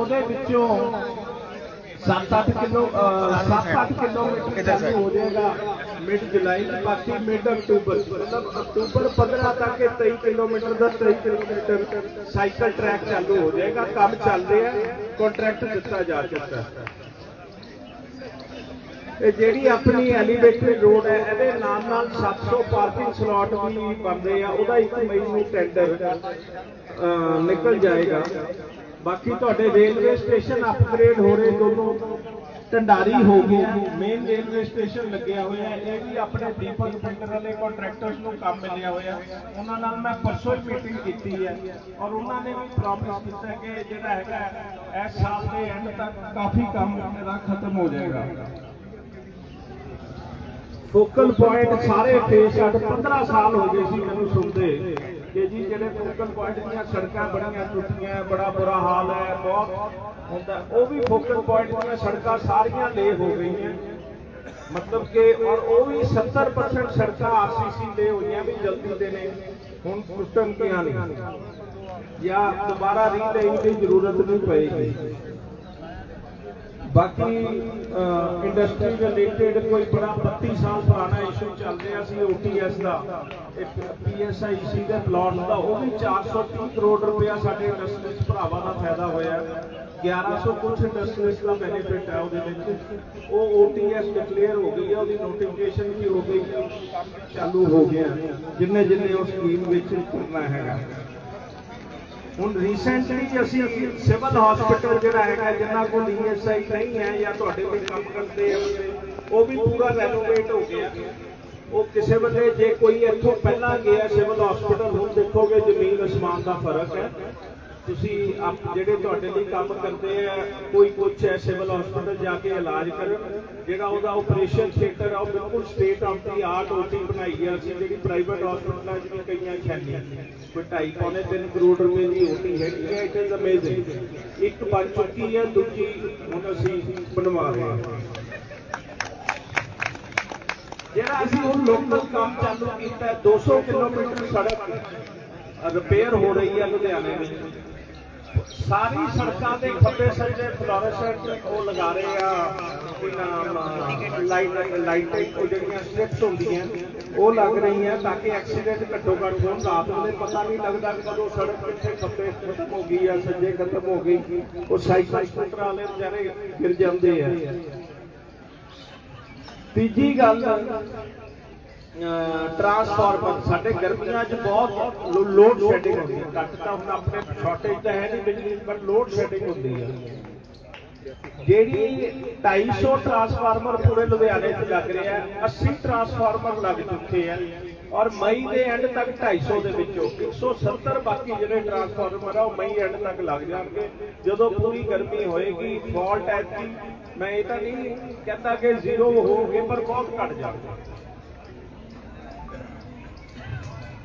ਉਹਦੇ ਵਿੱਚੋਂ 7-8 kilo 7-8 kilometre ਚਾਲੂ ਹੋ ਜਾਏਗਾ ਮਿਡ ਜੁਲਾਈ ਬਾਕੀ ਮਿਡ ਅਕਤੂਬਰ ਮਤਲਬ ਅਕਤੂਬਰ 15 ਤੱਕ ਇਹ 23 ਕਿਲੋਮੀਟਰ ਦਾ 23 ਕਿਲੋਮੀਟਰ ਸਾਈਕਲ ਟਰੈਕ ਚਾਲੂ ਹੋ ਜਾਏਗਾ ਕੰਮ ਚੱਲ ਰਿਹਾ ਕੰਟਰੈਕਟ ਦਿੱਤਾ ਜਾ ਚੁੱਕਾ ਇਹ ਜਿਹੜੀ ਆਪਣੀ ਐਲੀਵੇਟਡ ਰੋਡ ਹੈ ਇਹਦੇ ਨਾਲ ਨਾਲ 700 ਪਾਰਕਿੰਗ ਸਲਾਟ ਵੀ ਬਣਦੇ ਆ ਉਹਦਾ 1 ਮਈ ਨੂੰ ਟੈਂਡਰ ਨਿਕਲ ਜਾਏਗਾ। ਬਾਕੀ ਤੁਹਾਡੇ ਰੇਲਵੇ ਸਟੇਸ਼ਨ ਅਪਗ੍ਰੇਡ ਹੋ ਰਹੇ ਦੋਨੋਂ ਢੰਡਾਰੀ ਹੋ ਗਿਆ ਮੇਨ ਰੇਲਵੇ ਸਟੇਸ਼ਨ ਲੱਗਿਆ ਹੋਇਆ ਇਹ ਵੀ ਆਪਣੇ ਦੀਪਕ ਪਿੰਡਰ ਵਾਲੇ ਕੰਟਰੈਕਟਰਸ ਨੂੰ ਕੰਮ ਮਿਲਿਆ ਹੋਇਆ। ਉਹਨਾਂ ਨਾਲ ਮੈਂ ਪਰਸੋਂ ਹੀ ਮੀਟਿੰਗ ਕੀਤੀ ਹੈ। ਔਰ ਉਹਨਾਂ ਨੇ ਵੀ ਪ੍ਰੋਮਿਸ ਕੀਤਾ ਕਿ ਜਿਹੜਾ ਹੈਗਾ ਇਸ ਸਾਲ ਦੇ ਐਂਡ ਤੱਕ ਕਾਫੀ ਕੰਮ ਇਹਦਾ ਖਤਮ ਹੋ ਜਾਏਗਾ। ਫੋਕਲ ਪੁਆਇੰਟ ਸਾਰੇ ਫੇਸ 8 15 ਸਾਲ ਹੋ ਗਏ ਸੀ ਮੈਨੂੰ ਸੁਣਦੇ। ਕਿ ਜੀ ਜਿਹੜੇ ਫੋਕਲ ਪੁਆਇੰਟ ਦੀਆਂ ਸੜਕਾਂ ਬੜੀਆਂ ਟੁੱਟੀਆਂ, ਬੜਾ ਬੁਰਾ ਹਾਲ ਹੈ, ਬਹੁਤ ਹੁੰਦਾ। ਉਹ ਵੀ ਫੋਕਲ ਪੁਆਇੰਟ ਦੀਆਂ ਸੜਕਾਂ ਸਾਰੀਆਂ ਲੇ ਹੋ ਗਈਆਂ। ਮਤਲਬ ਕਿ ਔਰ ਉਹ ਵੀ 70% ਸੜਕਾਂ ਆਰਸੀਸੀ ਦੇ ਹੋਈਆਂ ਵੀ ਜਲਦੀ ਦੇ ਨੇ। ਹੁਣ ਟੁੱਟਣ ਦੀਆਂ ਨਹੀਂ ਜਾਂ ਦੁਬਾਰਾ ਰੀਲੇਇੰਗ ਦੀ ਜ਼ਰੂਰਤ ਨਹੀਂ ਪਏਗੀ। ਬਾਕੀ ਇੰਡਸਟਰੀ ਰਿਲੇਟਡ ਕੋਈ ਬੜਾ 32 ਸਾਲ ਪੁਰਾਣਾ ਇਸ਼ੂ ਚੱਲ ਰਿਹਾ ਸੀ ਓਟੀਐਸ ਦਾ। ਪੀਐਸਆਈਸੀ ਦੇ ਪਲਾਟ ਦਾ, ਉਹ ਵੀ 430 ਕਰੋੜ ਰੁਪਇਆ ਸਾਡੇ ਇੰਡਸਟਰੀਜ਼ ਭਰਾਵਾਂ ਦਾ ਫਾਇਦਾ ਹੋਇਆ। 1100 ਕੁਝ ਇੰਡਸਟਰੀਜ਼ ਦਾ ਬੈਨੀਫਿਟ ਹੈ ਉਹਦੇ ਵਿੱਚ। ਉਹ ਓਟੀਐਸ ਡਿਕਲੇਅਰ ਹੋ ਗਈ ਹੈ, ਉਹਦੀ ਨੋਟੀਫਿਕੇਸ਼ਨ ਵੀ ਹੋ ਗਈ, ਚਾਲੂ ਹੋ ਗਿਆ। ਜਿੰਨੇ ਜਿੰਨੇ ਉਹ ਸਕੀਮ ਵਿੱਚ ਕਰਨਾ ਹੈਗਾ। ਹੁਣ ਰੀਸੈਂਟਲੀ ਅਸੀਂ ਸਿਵਲ ਹਸਪੀਟਲ ਜਿਹੜਾ ਹੈਗਾ ਜਿੰਨਾ ਕੋਲ ਈਐਸਆਈ ਨਹੀਂ ਹੈ ਜਾਂ ਤੁਹਾਡੇ ਕੋਲ ਕੰਮ ਕਰਦੇ ਆ, ਉਹ ਵੀ ਪੂਰਾ ਰੈਨੋਵੇਟ ਹੋ ਗਿਆ। ਉਹ ਕਿਸੇ ਵੇਲੇ ਜੇ ਕੋਈ ਇੱਥੋਂ ਪਹਿਲਾਂ ਗਿਆ ਸਿਵਲ ਹਸਪੀਟਲ ਹੁਣ ਦੇਖੋਗੇ ਜ਼ਮੀਨ ਅਸਮਾਨ ਦਾ ਫ਼ਰਕ ਹੈ। ਤੁਸੀਂ ਆਪ ਜਿਹੜੇ ਤੁਹਾਡੇ ਲਈ ਕੰਮ ਕਰਦੇ ਆ ਕੋਈ ਕੁਛ ਹੈ ਸਿਵਲ ਹਸਪੀਟਲ ਜਾ ਕੇ ਇਲਾਜ ਕਰਨ ਜਿਹੜਾ ਉਹਦਾ ਆਪਰੇਸ਼ਨ ਥੀਏਟਰ ਆ ਉਹ ਬਿਲਕੁਲ state of the art OT ਬਣਾਈ ਆ ਅਸੀਂ ਜਿਹੜੀ ਪ੍ਰਾਈਵੇਟ ਹਸਪੀਟਲਾਂ ਜਿਵੇਂ ਕਈਆਂ ਖੈਨੀ ਕੋਈ ਢਾਈ ਪੌਣੇ 3 ਕਰੋੜ ਰੁਪਏ ਦੀ ਓਟੀ ਹੈਗੀ ਹੈ ਇਟ ਇਜ਼ ਅਮੇਜ਼ਿੰਗ ਇੱਕ ਬਣ ਚੁੱਕੀ ਹੈ ਦੂਜੀ ਹੁਣ ਅਸੀਂ ਬਣਵਾ ਰਹੇ ਹਾਂ ਜਿਹੜਾ ਅਸੀਂ ਹੁਣ ਲੋਕਲ ਕੰਮ ਚਾਲੂ ਕੀਤਾ ਹੈ, 200 ਕਿਲੋਮੀਟਰ ਸੜਕ ਰਿਪੇਅਰ ਹੋ ਰਹੀ ਹੈ ਲੁਧਿਆਣੇ ਵਿੱਚ। ਸਾਰੀ ਸੜਕਾਂ ਦੇ ਖੱਬੇ ਸੱਜੇ ਫਲੋਰੈਸੈਂਟ ਉਹ ਲਗਾ ਰਹੇ ਆ ਕੋਈ ਨਾਮ ਲਾਈਟ ਲਾਈਟ ਉਹ ਜਿਹੜੀਆਂ ਸਟ੍ਰਿਪਸ ਹੁੰਦੀਆਂ, ਉਹ ਲੱਗ ਰਹੀਆਂ ਤਾਂ ਕਿ ਐਕਸੀਡੈਂਟ ਘੱਟੋ ਘੱਟ ਹੋਣ, ਰਾਤ ਵੇਲੇ ਪਤਾ ਨਹੀਂ ਲੱਗਦਾ ਕਦੋਂ ਸੜਕ ਕਿੱਥੇ ਖੱਬੇ ਖਤਮ ਹੋ ਗਈ ਆ, ਸੱਜੇ ਖਤਮ ਹੋ ਗਈ, ਉਹ ਸਾਈਕਲ ਸਕੂਟਰ ਵਾਲੇ ਵਿਚਾਰੇ ਗਿਰ ਜਾਂਦੇ ਆ। ਤੀਜੀ ਗੱਲ ਟਰਾਂਸਫਾਰਮਰ ਸਾਡੇ ਗਰਮੀਆਂ 'ਚ ਬਹੁਤ ਲੋਡ ਸ਼ੈਡਿੰਗ ਹੁੰਦੀ ਹੈ। ਘੱਟ ਤਾਂ ਹੁਣ ਆਪਣੇ ਸ਼ਾਰਟੇਜ ਤਾਂ ਹੈ ਨਹੀਂ ਬਿਜਲੀ ਪਰ ਲੋਡ ਸ਼ੈਡਿੰਗ ਹੁੰਦੀ ਹੈ। ਜਿਹੜੀ 250 ਟਰਾਂਸਫਾਰਮਰ ਪੂਰੇ ਲੁਧਿਆਣੇ 'ਚ ਲੱਗ ਰਿਹਾ ਹੈ 80 ਟਰਾਂਸਫਾਰਮਰ ਲੱਗ ਚੁੱਕੇ ਆ। ਔਰ ਮਈ ਦੇ ਐਂਡ ਤੱਕ 250 ਦੇ ਵਿੱਚੋਂ 170 ਬਾਕੀ ਜਿਹੜੇ ਟਰਾਂਸਫਾਰਮਰ ਆ, ਉਹ ਮਈ ਐਂਡ ਤੱਕ ਲੱਗ ਜਾਣਗੇ। ਜਦੋਂ ਪੂਰੀ ਗਰਮੀ ਹੋਏਗੀ ਫਾਲਟ ਐਤਕੀ ਮੈਂ ਇਹ ਤਾਂ ਨਹੀਂ ਕਹਿੰਦਾ ਕਿ ਜ਼ੀਰੋ ਹੋਗੇ ਪਰ ਬਹੁਤ ਘਟ ਜਾਣਗੇ।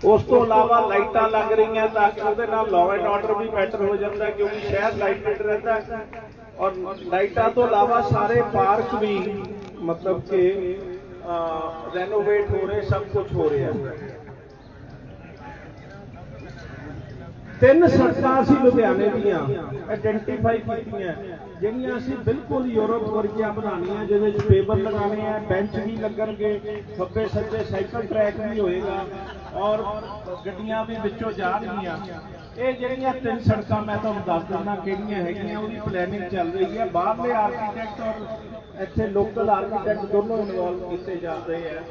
ਉਸ ਤੋਂ ਇਲਾਵਾ ਲਾਈਟਾਂ ਲੱਗ ਰਹੀਆਂ ਤਾਂ ਕਿ ਉਹਦੇ ਨਾਲ ਲਾਅ ਐਂਡ ਆਰਡਰ ਵੀ ਬੈਟਰ ਹੋ ਜਾਂਦਾ ਕਿਉਂਕਿ ਸ਼ਹਿਰ ਲਾਈਟਡ ਰਹਿੰਦਾ ਔਰ ਲਾਈਟਾਂ ਤੋਂ ਇਲਾਵਾ ਸਾਰੇ ਪਾਰਕ ਵੀ, ਮਤਲਬ ਕਿ ਰੈਨੋਵੇਟ ਹੋ ਰਹੇ, ਸਭ ਕੁਝ ਹੋ ਰਿਹਾ ਤਿੰਨ ਸੜਕਾਂ ਅਸੀਂ ਲੁਧਿਆਣੇ ਦੀਆਂ ਆਇਡੈਂਟੀਫਾਈ ਕੀਤੀਆਂ ਜਿਹੜੀਆਂ ਅਸੀਂ ਬਿਲਕੁਲ ਯੂਰਪ ਵਰਗੀਆਂ ਬਣਾਉਣੀਆਂ, ਜਿਹਦੇ ਵਿੱਚ ਪੇਪਰ ਲਗਾਉਣੇ ਆ ਬੈਂਚ ਵੀ ਲੱਗਣਗੇ ਖੱਬੇ ਸੱਜੇ ਸਾਈਕਲ ਟਰੈਕ ਵੀ ਹੋਏਗਾ। ਔਰ ਗੱਡੀਆਂ ਵੀ ਵਿੱਚੋਂ ਜਾਣਗੀਆਂ ਇਹ ਜਿਹੜੀਆਂ ਤਿੰਨ ਸੜਕਾਂ ਮੈਂ ਤੁਹਾਨੂੰ ਦੱਸ ਦਿੰਦਾ ਕਿਹੜੀਆਂ ਹੈਗੀਆਂ ਉਹਦੀ ਪਲੈਨਿੰਗ ਚੱਲ ਰਹੀ ਹੈ ਬਾਹਰਲੇ ਆਰਕੀਟੈਕਟ ਔਰ ਇੱਥੇ ਲੋਕਲ ਆਰਕੀਟੈਕਟ ਦੋਨੋਂ ਇਨਵੋਲਵ ਕੀਤੇ ਜਾਂਦੇ ਆ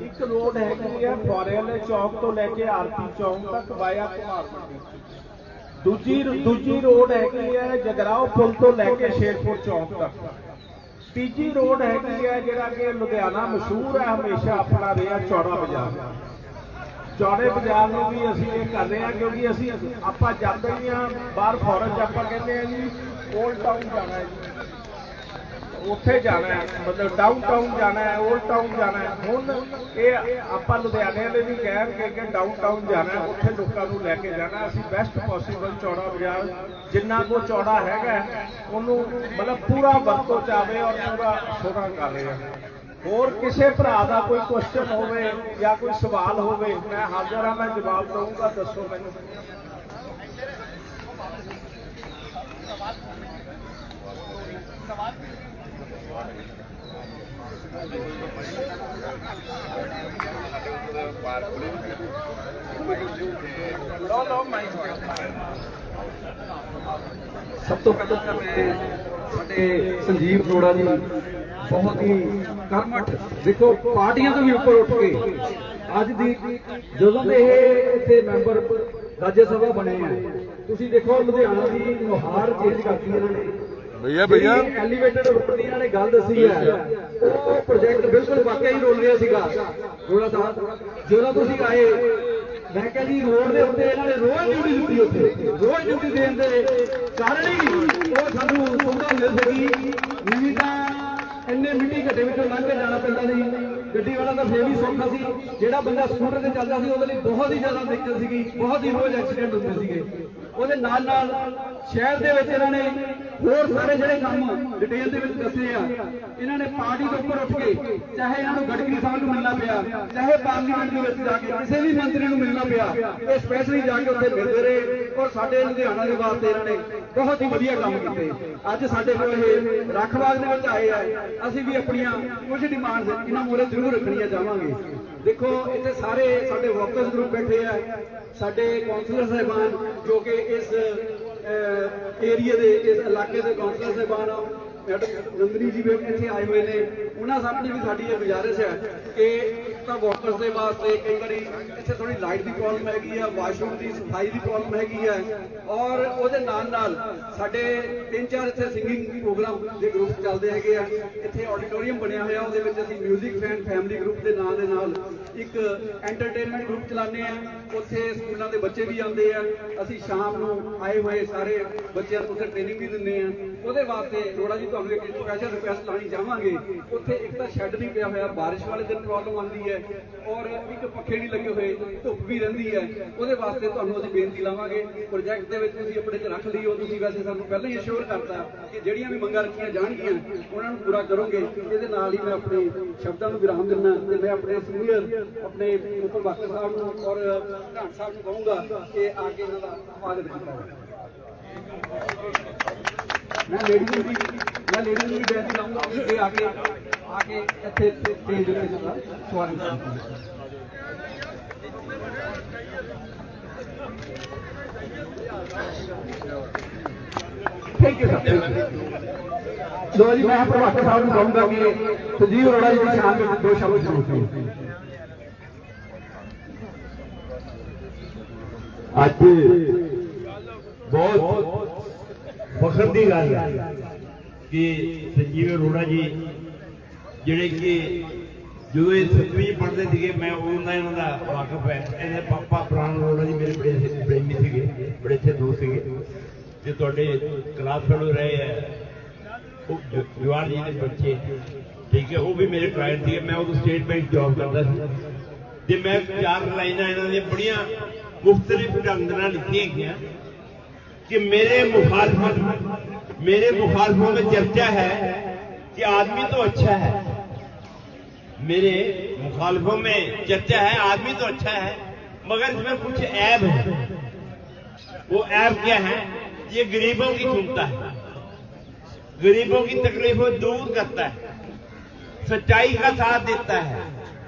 ਇੱਕ ਰੋਡ ਹੈਗੀ ਹੈ ਫੋਰੇਲੇ ਚੌਕ ਤੋਂ ਲੈ ਕੇ ਆਰਪੀ ਚੌਕ ਤੱਕ ਵਾਇਆ ਕੁਮਾਰ ਮੰਡੀ ਦੂਜੀ ਦੂਜੀ ਰੋਡ ਹੈਗੀ ਹੈ ਜਗਰਾਓ ਪੁਲ ਤੋਂ ਲੈ ਕੇ ਸ਼ੇਰਪੁਰ ਚੌਕ ਤੱਕ ਤੀਜੀ ਰੋਡ ਹੈਗੀ ਹੈ ਜਿਹੜਾ ਕਿ ਲੁਧਿਆਣਾ ਮਸ਼ਹੂਰ ਹੈ ਹਮੇਸ਼ਾ ਆਪਣਾ ਰਿਹਾ ਚੌੜਾ ਬਾਜ਼ਾਰ ਚੌੜੇ ਬਾਜ਼ਾਰ ਨੂੰ ਵੀ ਅਸੀਂ ਇਹ ਕਰ ਰਹੇ ਹਾਂ ਕਿਉਂਕਿ ਅਸੀਂ ਆਪਾਂ ਜਾਂਦੇ ਹੀ ਆ ਬਾਹਰ ਫੋਰਨ 'ਚ ਆਪਾਂ ਕਹਿੰਦੇ ਆ ਜੀ 올ਡ ਟਾਊਨ ਜਾਣਾ ਹੈ ਜੀ। ਉੱਥੇ ਜਾਣਾ ਹੈ, ਮਤਲਬ ਡਾਊਨ ਟਾਊਨ ਜਾਣਾ ਹੈ 올ਡ ਟਾਊਨ ਜਾਣਾ ਹੈ। ਹੁਣ ਇਹ ਆਪਾਂ ਲੁਧਿਆਣੇ ਵਾਲੇ ਵੀ ਕਹਿਣਗੇ ਕਿ ਡਾਊਨ ਟਾਊਨ ਜਾਣਾ ਉੱਥੇ ਲੋਕਾਂ ਨੂੰ ਲੈ ਕੇ ਜਾਣਾ ਅਸੀਂ ਬੈਸਟ ਪੋਸੀਬਲ ਚੌੜਾ ਬਾਜ਼ਾਰ, ਜਿੰਨਾ ਕੋ ਚੌੜਾ ਹੈਗਾ ਉਹਨੂੰ ਮਤਲਬ ਪੂਰਾ ਵਰਤੋਂ ਚਾਵੇ ਔਰ ਪੂਰਾ ਸੋਹਣਾ ਕਰ ਰਹੇ ਹਾਂ। ਹੋਰ ਕਿਸੇ ਭਰਾ ਦਾ ਕੋਈ ਕੁਐਸਚਨ ਹੋਵੇ ਜਾਂ ਕੋਈ ਸਵਾਲ ਹੋਵੇ ਮੈਂ ਹਾਜ਼ਰ ਹਾਂ ਮੈਂ ਜਵਾਬ ਦਊਂਗਾ ਦੱਸੋ ਮੈਨੂੰ ਸਭ ਤੋਂ ਪਹਿਲਾਂ ਤਾਂ ਮੈਂ ਸਾਡੇ ਸੰਜੀਵ ਅਰੋੜਾ ਜੀ ਦੇਖੋ ਪਾਰਟੀਆਂ ਤੋਂ ਵੀ ਉੱਪਰ ਉੱਠ ਕੇ ਅੱਜ ਦੀ ਜਦੋਂ ਦੇ ਇਹ ਇੱਥੇ ਮੈਂਬਰ ਰਾਜ ਸਭਾ ਬਣੇ ਆ ਤੁਸੀਂ ਦੇਖੋ ਲੁਧਿਆਣਾ ਦੀ ਨੁਹਾਰ ਚੇਂਜ ਕਰਤੀ ਇਹਨਾਂ ਨੇ। ਭਈਆ ਭਈਆ। ਐਲੀਵੇਟਡ ਰੋਡ ਦੀ ਇਹਨਾਂ ਨੇ ਗੱਲ ਦੱਸੀ ਹੈ ਉਹ ਪ੍ਰੋਜੈਕਟ ਬਿਲਕੁਲ ਵਾਕਿਆ ਹੀ ਰੋਲ ਰਿਹਾ ਸੀਗਾ। ਥੋੜਾ ਸਾਹਿਬ ਜਦੋਂ ਤੁਸੀਂ ਆਏ ਮੈਂ ਕਿਹਾ ਜੀ ਰੋਡ ਦੇ ਉੱਤੇ ਇਹਨਾਂ ਨੇ ਰੋਜ਼ ਡਿਊਟੀ ਦਿੱਤੀ ਉੱਥੇ। ਰੋਜ਼ ਡਿਊਟੀ ਦੇਣ ਦੇ ਕਾਰਨ ਹੀ ਉਹ ਸਾਨੂੰ ਸੁਵਿਧਾ ਮਿਲ ਸਕੀ। ਇੰਨੇ ਮਿੱਟੀ ਘੱਟੇ ਵਿੱਚੋਂ ਲੰਘ ਕੇ ਜਾਣਾ ਪੈਂਦਾ ਸੀ। ਗੱਡੀ ਵਾਲਾ ਤਾਂ ਫੇਰ ਵੀ ਸੌਖਾ ਸੀ। ਜਿਹੜਾ ਬੰਦਾ ਸਕੂਟਰ ਤੇ ਚੱਲਦਾ ਸੀ, ਉਹਦੇ ਲਈ ਬਹੁਤ ਹੀ ਜ਼ਿਆਦਾ ਦਿੱਕਤ ਸੀਗੀ। ਬਹੁਤ ਹੀ ਰੋਜ਼ ਐਕਸੀਡੈਂਟ ਹੁੰਦੇ ਸੀਗੇ। ਉਹਦੇ ਨਾਲ ਨਾਲ ਸ਼ਹਿਰ ਦੇ ਵਿੱਚ ਇਹਨਾਂ ਨੇ ਹੋਰ ਸਾਰੇ ਜਿਹੜੇ ਕੰਮ ਡਿਟੇਲ ਦੇ ਵਿੱਚ ਦੱਸੇ ਆ, ਇਹਨਾਂ ਨੇ ਪਾਰਟੀ ਤੋਂ ਉੱਪਰ ਉੱਠ ਕੇ ਚਾਹੇ ਇਹਨਾਂ ਨੂੰ ਗੜਕਰੀ ਸਾਹਿਬ ਨੂੰ ਮਿਲਣਾ ਪਿਆ, ਚਾਹੇ ਪਾਰਲੀਮੈਂਟ ਦੇ ਵਿੱਚ ਜਾ ਕੇ ਕਿਸੇ ਵੀ ਮੰਤਰੀ ਨੂੰ ਮਿਲਣਾ ਪਿਆ, ਇਹ ਸਪੈਸ਼ਲੀ ਜਾ ਕੇ ਉੱਥੇ ਮਿਲਦੇ ਰਹੇ। ਔਰ ਸਾਡੇ ਲੁਧਿਆਣਾ ਦੇ ਵਾਸਤੇ ਇਹਨਾਂ ਨੇ ਬਹੁਤ ਹੀ ਵਧੀਆ ਕੰਮ ਕੀਤੇ। ਅੱਜ ਸਾਡੇ ਕੋਲ ਇਹ ਰੱਖਵਾਗ ਦੇ ਵਿੱਚ ਆਏ ਆ। ਅਸੀਂ ਵੀ ਆਪਣੀਆਂ ਕੁਝ ਡਿਮਾਂਡਸ ਇਹਨਾਂ ਮੂਹਰੇ ਜ਼ਰੂਰ ਰੱਖਣੀਆਂ ਚਾਹਾਂਗੇ। ਦੇਖੋ, ਇੱਥੇ ਸਾਰੇ ਸਾਡੇ ਵਰਕਰਸ ਗਰੁੱਪ ਬੈਠੇ ਆ। ਸਾਡੇ ਕਾਉਂਸਲਰ ਸਾਹਿਬਾਨ, ਜੋ ਕਿ ਇਸ ਏਰੀਆ ਦੇ, ਇਸ ਇਲਾਕੇ ਦੇ ਕਾਉਂਸਲਰ ਸਾਹਿਬਾਨ ਆ। ਮੈਡਮ ਨੰਦਨੀ ਜੀ ਵੀ ਇੱਥੇ ਆਏ ਹੋਏ ਨੇ। ਉਹਨਾਂ ਸਾਹਮਣੇ ਵੀ ਸਾਡੀ ਇਹ ਗੁਜ਼ਾਰਿਸ਼ ਹੈ ਕਿ ਤਾਂ ਵਰਕਰਸ ਦੇ ਵਾਸਤੇ ਕਈ ਵਾਰੀ ਇੱਥੇ ਥੋੜੀ ਲਾਈਟ ਦੀ ਪ੍ਰੋਬਲਮ ਹੈਗੀ ਆ, ਵਾਸ਼ਰੂਮ ਦੀ ਸਫ਼ਾਈ ਦੀ ਪ੍ਰੋਬਲਮ ਹੈਗੀ ਹੈ ਔਰ ਉਹਦੇ ਨਾਲ ਨਾਲ ਸਾਡੇ ਤਿੰਨ ਚਾਰ ਇੱਥੇ ਸਿੰਗਿੰਗ ਪ੍ਰੋਗਰਾਮ ਦੇ ਗਰੁੱਪ ਚੱਲਦੇ ਹੈਗੇ ਆ। ਇੱਥੇ ਆਡੀਟੋਰੀਅਮ ਬਣਿਆ ਹੋਇਆ, ਉਹਦੇ ਵਿੱਚ ਅਸੀਂ 뮤직 ਫੈਨ ਫੈਮਿਲੀ ਗਰੁੱਪ ਦੇ ਨਾਂ ਦੇ ਨਾਲ ਇੱਕ ਐਂਟਰਟੇਨਮੈਂਟ ਗਰੁੱਪ ਚਲਾਉਂਦੇ ਆ। ਉੱਥੇ ਸਕੂਲਾਂ ਦੇ ਬੱਚੇ ਵੀ ਆਉਂਦੇ ਆ। ਅਸੀਂ ਸ਼ਾਮ ਨੂੰ ਆਏ ਹੋਏ ਸਾਰੇ ਬੱਚਿਆਂ ਨੂੰ ਉੱਥੇ ਟ੍ਰੇਨਿੰਗ ਵੀ ਦਿੰਦੇ ਆ। ਉਹਦੇ ਵਾਸਤੇ ਲੋੜਾ ਜੀ ਤੁਹਾਨੂੰ ਇੱਕ ਸਪੈਸ਼ਲ ਰਿਕੁਐਸਟ ਲਾਣੀ ਚਾਹਾਂਗੇ। ਉੱਥੇ ਇੱਕ ਤਾਂ ਸ਼ੈੱਡ ਨਹੀਂ ਪਿਆ ਹੋਇਆ, ਬਾਰਿਸ਼ ਵਾਲੇ ਦਿਨ ਪ੍ਰੋਬਲਮ ਆਉਂਦੀ ਹੈ ਔਰ ਇੱਕ ਪੱਖੇ ਨਹੀਂ ਲੱਗੇ ਹੋਏ, ਧੁੱਪ ਵੀ ਰਹਿੰਦੀ ਹੈ। ਉਹਦੇ ਵਾਸਤੇ ਤੁਹਾਨੂੰ ਅਸੀਂ ਬੇਨਤੀ ਲਾਵਾਂਗੇ ਪ੍ਰੋਜੈਕਟ ਦੇ ਵਿੱਚ ਤੁਸੀਂ ਆਪਣੇ ਚ ਰੱਖ ਲਈਓ ਤੁਸੀਂ ਵੈਸੇ ਸਾਨੂੰ ਪਹਿਲਾਂ ਹੀ ਅਸ਼ੋਰ ਕਰਤਾ ਕਿ ਜਿਹੜੀਆਂ ਵੀ ਮੰਗਾਂ ਰੱਖੀਆਂ ਜਾਣਗੀਆਂ, ਉਹਨਾਂ ਨੂੰ ਪੂਰਾ ਕਰੋਗੇ। ਇਹਦੇ ਨਾਲ ਹੀ ਮੈਂ ਆਪਣੇ ਸ਼ਬਦਾਂ ਨੂੰ ਵਿਰਾਮ ਦਿੰਦਾ ਤੇ ਮੈਂ ਆਪਣੇ ਸੀਨੀਅਰ ਆਪਣੇ ਉਪਰ ਬਾਕਰ ਸਾਹਿਬ ਨੂੰ ਔਰ ਢਾਂਡ ਸਾਹਿਬ ਨੂੰ ਕਹੂੰਗਾ ਕਿ ਆ ਕੇ ਇਹਨਾਂ ਦਾ ਸਵਾਗਤ ਕੀਤਾ ਮੈਂ ਲੇਡੀਜ਼ ਨੂੰ ਵੀ ਮੈਂ ਲੇਡੀਜ਼ ਨੂੰ ਵੀ ਬੇਨਤੀ ਲਾਉਂਗਾ ਕਿ ਆ ਕੇ ਆ ਕੇ ਇੱਥੇ ਸਟੇਜ ਉੱਤੇ ਦਾ ਸਵਾਗਤ ਥੈਂਕ ਯੂ ਸਰ ਲੋ ਜੀ ਮੈਂ ਪ੍ਰਭਾਕਰ ਸਾਹਿਬ ਨੂੰ ਕਹੂੰਗਾ ਕਿ ਸੰਜੀਵ ਅਰੋੜਾ ਜੀ ਦੀ ਸ਼ਾਨ ਵਿੱਚ ਦੋ ਸ਼ਬਦ ਜ਼ਰੂਰ ਕਹੋ ਅੱਜ ਬਹੁਤ ਫਖਰ ਦੀ ਗੱਲ ਹੈ ਕਿ ਸੰਜੀਵ ਅਰੋੜਾ ਜੀ ਜਿਹੜੇ ਕਿ ਜਦੋਂ ਇਹ ਸੱਤਵੀਂ ਪੜ੍ਹਦੇ ਸੀਗੇ, ਮੈਂ ਉਹਨਾਂ ਇਹਨਾਂ ਦਾ ਵਾਕਫ ਹੈ ਇਹਦੇ ਪਾਪਾ ਪ੍ਰਾਣ ਅਰੋੜਾ ਜੀ ਮੇਰੇ ਬੜੇ ਪ੍ਰੇਮੀ ਸੀਗੇ, ਬੜੇ ਅੱਛੇ ਦੋਸਤ ਸੀਗੇ। ਜੇ ਤੁਹਾਡੇ ਕਲਾਸ ਫੈਲੋ ਰਹੇ ਹੈ ਉਹ ਜ- ਜੀ ਦੇ ਬੱਚੇ। ਠੀਕ ਹੈ, ਉਹ ਵੀ ਮੇਰੇ ਕਲਾਇੰਟ ਸੀਗੇ। ਮੈਂ ਉਦੋਂ ਸਟੇਟ ਬੈਂਕ ਜੌਬ ਕਰਦਾ ਸੀ। ਤੇ ਮੈਂ ਚਾਰ ਲਾਈਨਾਂ ਇਹਨਾਂ ਦੀਆਂ ਬੜੀਆਂ ਮੁਖਤਲਿਫ ਢੰਗ ਨਾਲ ਲਿਖੀਆਂ میرے مخالفوں میں چرچا ہے، آدمی تو اچھا ہے، مگر اس میں کچھ ایب ہے۔ وہ ایب کیا ہے؟ یہ غریبوں کی سنتا ہے۔ غریبوں کی تکلیفوں دور کرتا ہے، سچائی کا ساتھ دیتا ہے،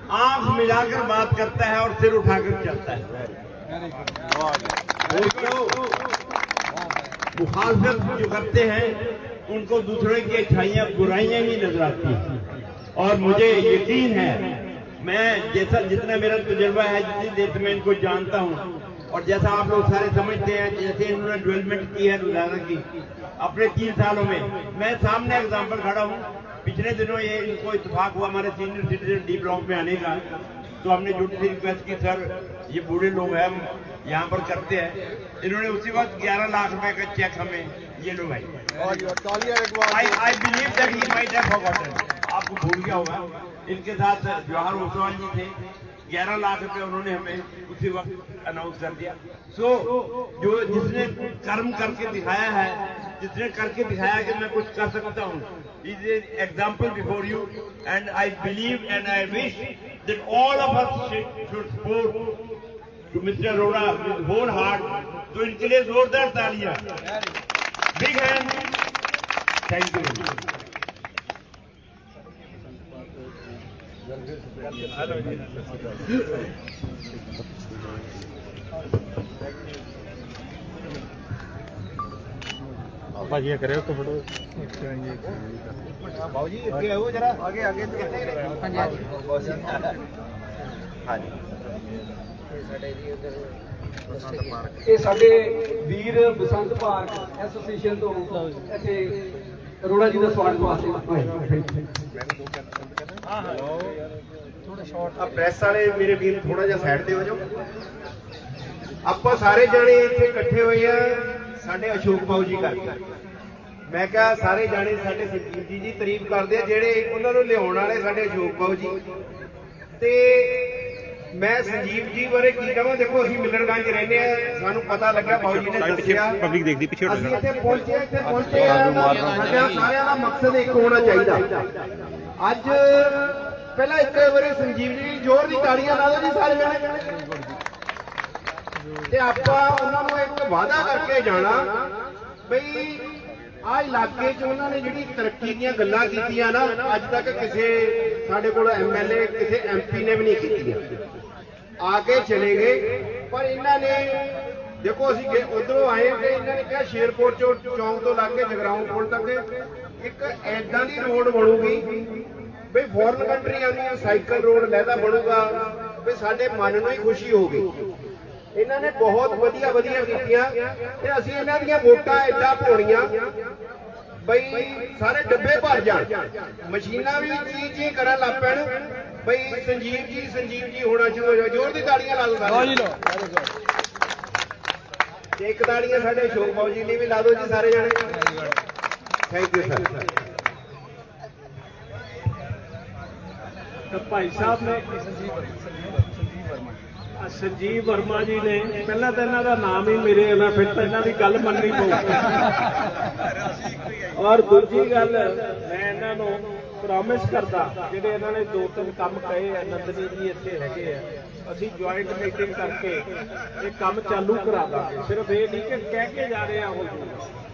آنکھ ملا کر بات کرتا ہے اور سر اٹھا کر چلتا ہے۔ مخالفت جو کرتے ہیں، ان کو دوسرے کی اچھائیاں برائیاں ہی نظر آتی ہیں۔ اور مجھے یقین ہے میں جیسا جتنا میرا تجربہ ہے جتنی دیر سے میں ان کو جانتا ہوں۔ اور جیسا آپ لوگ سارے سمجھتے ہیں جیسے انہوں نے ڈیولپمنٹ کی ہے روزانہ کی۔ اپنے تین سالوں میں میں سامنے اگزامپل کھڑا ہوں۔ پچھلے دنوں یہ ان کو اتفاق ہوا ہمارے سینئر سٹیزن ڈی بلاک میں آنے کا۔ تو ہم نے جھوٹ سے ریکویسٹ کی سر یہ بوڑھے لوگ ہیں ہم یہاں پر کرتے ہیں۔ انہوں نے اسی وقت گیارہ لاکھ روپے کا چیک ہمیں یہ لوگ I believe that he might have کو بھول گیا ہوگا۔ ان کے ساتھ جوہر اوسوان جی تھے۔ گیارہ لاکھ روپے انہوں نے ہمیں اسی وقت اناؤنس کر دیا۔ سو جو جس نے کرم کر کے دکھایا ہے، جس نے کر کے دکھایا کہ میں کچھ کر سکتا ہوں is is example before you and I believe and I wish that all of us should support to Mr Arora with whole heart تو ان کے لیے زوردار تالیاں۔ بگ ہینڈ تھینک یو ਭਾਜੀ ਕਰਿਓ ਇੱਕ ਫੋਟੋ। ਬਾਬੂ ਜੀ ਅੱਗੇ ਆਓ ਜਰਾ। ਅੱਗੇ ਅੱਗੇ ਕਿੱਥੇ ਹਾਂਜੀ ਹਾਂਜੀ। ਇਹ ਸਾਡੇ ਵੀਰ ਬਸੰਤ ਪਾਰਕ ਐਸੋਸੀਏਸ਼ਨ ਤੋਂ ਇੱਥੇ ਅਰੋੜਾ ਜੀ ਦਾ ਸਵਾਗਤ ਵਾਸਤੇ। ਆਏ ਆ ਪ੍ਰੈਸ ਵਾਲੇ ਮੇਰੇ ਵੀਰ ਥੋੜਾ ਜਿਹਾ ਸਾਈਡ ਤੇ ਹੋ ਜਾਓ। ਆਪਾਂ ਸਾਰੇ ਜਾਣੇ ਇੱਥੇ ਇਕੱਠੇ ਹੋਏ ਆ ਸਾਡੇ ਅਸ਼ੋਕ ਬਾਬੂ ਜੀ ਕਰਕੇ ਮੈਂ ਕਿਹਾ ਸਾਰੇ ਜਾਣੇ ਸਾਡੇ ਸੰਜੀਵ ਜੀ ਦੀ ਤਾਰੀਫ ਕਰਦੇ ਆ ਜਿਹੜੇ ਉਹਨਾਂ ਨੂੰ ਲਿਆਉਣ ਵਾਲੇ ਸਾਡੇ ਅਸ਼ੋਕ ਬਾਬੂ ਜੀ। ਤੇ ਮੈਂ ਸੰਜੀਵ ਜੀ ਬਾਰੇ ਕੀ ਕਹਾਂ ਦੇਖੋ ਅਸੀਂ ਮਿਲਣਗੰਜ ਰਹਿੰਦੇ ਆ ਸਾਨੂੰ ਪਤਾ ਲੱਗਾ ਬਾਬੂ ਜੀ ਨੇ ਦੱਸਿਆ ਪਬਲਿਕ ਦੇਖਦੀ ਪਿੱਛੇ ਹਟੋ ਅਸੀਂ ਇੱਥੇ ਪਹੁੰਚੇ ਇੱਥੇ ਪਹੁੰਚੇ ਸਾਰਿਆਂ ਦਾ ਮਕਸਦ ਇੱਕ ਹੋਣਾ ਚਾਹੀਦਾ। ਅੱਜ ਪਹਿਲਾਂ ਇੱਕ ਵਾਰੀ ਸੰਜੀਵ ਜੀ, ਜ਼ੋਰ ਦੀ ਤਾੜੀਆਂ ਲਾ ਦਿਓ ਜੀ ਸਾਰੇ ਜਣੇ ਤੇ ਆਪਾਂ ਉਹਨਾਂ ਨੂੰ ਇੱਕ ਵਾਅਦਾ ਕਰਕੇ ਜਾਣਾ ਬਈ ਆ ਇਲਾਕੇ 'ਚ ਉਹਨਾਂ ਨੇ ਜਿਹੜੀ ਤਰੱਕੀ ਦੀਆਂ ਗੱਲਾਂ ਕੀਤੀਆਂ ਨਾ, ਅੱਜ ਤੱਕ ਕਿਸੇ ਸਾਡੇ ਕੋਲ ਐਮਐਲਏ ਕਿਸੇ ਐਮਪੀ ਨੇ ਵੀ ਨਹੀਂ ਕੀਤੀਆਂ। ਆ ਕੇ ਚਲੇ ਗਏ, ਪਰ ਇਹਨਾਂ ਨੇ, ਦੇਖੋ ਅਸੀਂ ਉਧਰੋਂ ਆਏ ਤੇ ਇਹਨਾਂ ਨੇ ਕਿਹਾ ਸ਼ੇਰਪੁਰ ਚੋਂ ਚੌਂਕ ਤੋਂ ਲੱਗ ਕੇ ਜਗਰਾਉਂ ਕੋਲ ਤੱਕ ਇੱਕ ਐਦਾਂ ਦੀ ਰੋਡ ਬਣੂਗੀ ਬਈ ਫੋਰਨ ਕੰਟਰੀਆਂ ਦੀਆਂ ਸਾਈਕਲ ਰੋਡ ਲੈਦਾ ਬਣੂਗਾ ਬਈ ਸਾਡੇ ਮਨ ਨੂੰ ਹੀ ਖੁਸ਼ੀ ਹੋਊਗੀ। ਇਹਨਾਂ ਨੇ ਬਹੁਤ ਵਧੀਆ ਵਧੀਆ ਕੀਤੀਆਂ ਤੇ ਅਸੀਂ ਇਹਨਾਂ ਦੀਆਂ ਵੋਟਾਂ ਏਦਾਂ ਪਾਉਣੀਆਂ ਬਈ ਸਾਰੇ ਡੱਬੇ ਭਰ ਜਾਣ। ਮਸ਼ੀਨਾਂ ਵੀ ਚੀ ਚੀ ਕਰਨ ਲੱਗ ਪੈਣ ਬਈ ਸੰਜੀਵ ਜੀ ਸੰਜੀਵ ਜੀ ਹੋਣਾ ਸ਼ੁਰੂ ਹੋ ਜਾਓ ਜ਼ੋਰ ਦੀ ਤਾੜੀਆਂ ਲਾ ਦਿਓ ਸਾਰੇ। ਤੇ ਇੱਕ ਤਾੜੀਆਂ ਸਾਡੇ ਅਸ਼ੋਕ ਬਾਬੂ ਜੀ ਲਈ ਵੀ ਲਾ ਦਿਓ ਜੀ ਸਾਰੇ ਜਣੇ। ਥੈਂਕ ਯੂ ਸਰ ਤਾਂ ਭਾਈ ਸਾਹਿਬ ਨੇ ਸੰਜੀਵ ਵਰਮਾ ਜੀ ਨੇ ਪਹਿਲਾਂ ਤਾਂ ਇਹਨਾਂ ਦਾ ਨਾਮ ਹੀ ਮੇਰੇ ਨਾਲ ਫਿਰ ਤਾਂ ਇਹਨਾਂ ਦੀ ਗੱਲ ਮੰਨਣੀ ਪਊਗੀ ਔਰ ਦੂਜੀ ਗੱਲ ਪ੍ਰੋਮਿਸ ਕਰਦਾ ਜਿਹੜੇ ਇਹਨਾਂ ਨੇ ਦੋ ਤਿੰਨ ਕੰਮ ਕਹੇ ਆ ਨੰਦਨੀ ਜੀ ਇੱਥੇ ਹੈਗੇ ਆ। ਅਸੀਂ ਜੁਆਇੰਟ ਮੀਟਿੰਗ ਕਰਕੇ ਇਹ ਕੰਮ ਚਾਲੂ ਕਰਾ ਦਾਂਗੇ ਸਿਰਫ ਇਹ ਨਹੀਂ ਕਿ ਕਹਿ ਕੇ ਜਾ ਰਹੇ ਆ ਉਹ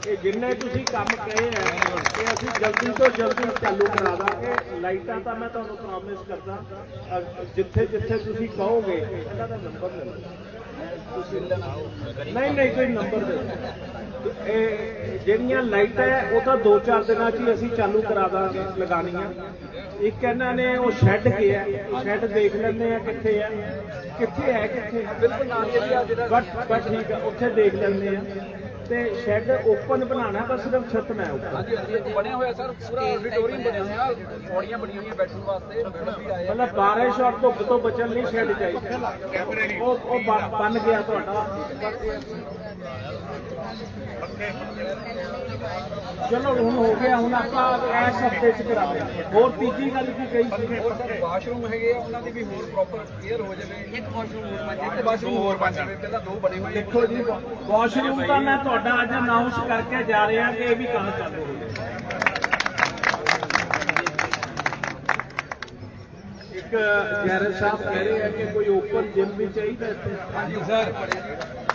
ਇਹ ਜਿੰਨੇ ਤੁਸੀਂ ਕੰਮ ਕਹੇ ਆ ਇਹ ਅਸੀਂ ਜਲਦੀ ਤੋਂ ਜਲਦੀ ਚਾਲੂ ਕਰਾ ਦਾਂਗੇ ਲਾਈਟਾਂ ਤਾਂ ਮੈਂ ਤੁਹਾਨੂੰ ਪ੍ਰੋਮਿਸ ਕਰਦਾ ਜਿੱਥੇ ਜਿੱਥੇ ਤੁਸੀਂ ਕਹੋਗੇ ਇਹਨਾਂ ਦਾ ਨੰਬਰ ਲੈ ਲਓ। ਤੁਸੀਂ ਨਹੀਂ ਨਹੀਂ ਕੋਈ ਨੰਬਰ ਦੇ। ਇਹ ਜਿਹੜੀਆਂ ਲਾਈਟਾਂ ਹੈ ਉਹ ਤਾਂ 2-4 ਦਿਨਾਂ 'ਚ ਹੀ ਅਸੀਂ ਚਾਲੂ ਕਰਾ ਦਾਂਗੇ ਲਗਾਉਣੀਆਂ। ਇੱਕ ਇਹਨਾਂ ਨੇ ਉਹ ਸ਼ੈੱਡ ਗਿਆ ਸ਼ੈੱਡ ਦੇਖ ਲੈਂਦੇ ਆ ਕਿੱਥੇ ਆ ਕਿੱਥੇ ਹੈ ਕਿੱਥੇ ਬਿਲਕੁਲ ਨਾਲ ਬਟ ਬਟ ਠੀਕ ਆ ਉੱਥੇ ਦੇਖ ਲੈਂਦੇ ਆ ਤੇ ਸ਼ੈੱਡ ਓਪਨ ਬਣਾਉਣਾ ਤਾਂ ਸਿਰਫ ਛੱਤ ਮੈਂ ਉੱਪਰ। ਹਾਂਜੀ ਹਾਂਜੀ ਬਣਿਆ ਹੋਇਆ ਸਰ ਪੂਰਾ ਆਡੀਟੋਰੀਅਮ ਬਣਿਆ ਹੋਇਆ। ਪੌੜੀਆਂ ਬਣੀਆਂ ਹੋਈਆਂ ਬੈਠਣ ਵਾਸਤੇ। ਮਤਲਬ ਬਾਰਿਸ਼ ਔਰ ਧੁੱਪ ਤੋਂ ਬਚਣ ਲਈ ਸ਼ੈੱਡ ਚਾਹੀਦਾ। ਉਹ ਉਹ ਬਣ ਗਿਆ ਤੁਹਾਡਾ। ਚਲੋ ਹੁਣ ਹੋ ਗਿਆ ਹੁਣ ਆਪਾਂ ਇਸ ਹਫ਼ਤੇ ਚ ਕਰਾਂਗੇ ਹੋਰ ਤੀਜੀ ਗੱਲ ਕੀ ਕਹੀ ਸੀ? ਹੋਰ ਸਰ ਵਾਸ਼ਰੂਮ ਹੈਗੇ ਆ ਉਹਨਾਂ ਦੀ ਵੀ ਹੋਰ ਪ੍ਰੋਪਰ ਕੇਅਰ ਹੋ ਜਾਵੇ। ਇੱਕ ਵਾਸ਼ਰੂਮ ਹੋਰ ਬਣ ਜਾਵੇ ਇੱਕ ਵਾਸ਼ਰੂਮ ਹੋਰ ਬਣ ਜਾਵੇ ਪਹਿਲਾਂ ਦੋ ਬਣੇ ਹੋਏ। ਦੇਖੋ ਜੀ ਵਾਸ਼ਰੂਮ ਤਾਂ ਮੈਂ ਤੁਹਾਡਾ ਅੱਜ ਅਨਾਉਂਸ ਕਰਕੇ ਜਾ ਰਿਹਾ ਕਿ ਇਹ ਵੀ ਕੰਮ ਚਾਲੂ ਹੋ ਗਿਆ ਇੱਕ ਗੈਰਜ ਸਾਹਿਬ ਕਹਿ ਰਹੇ ਆ ਕਿ ਕੋਈ ਓਪਨ ਜਿਮ ਵੀ ਚਾਹੀਦਾ ਇੱਥੇ? ਹਾਂਜੀ ਸਰ।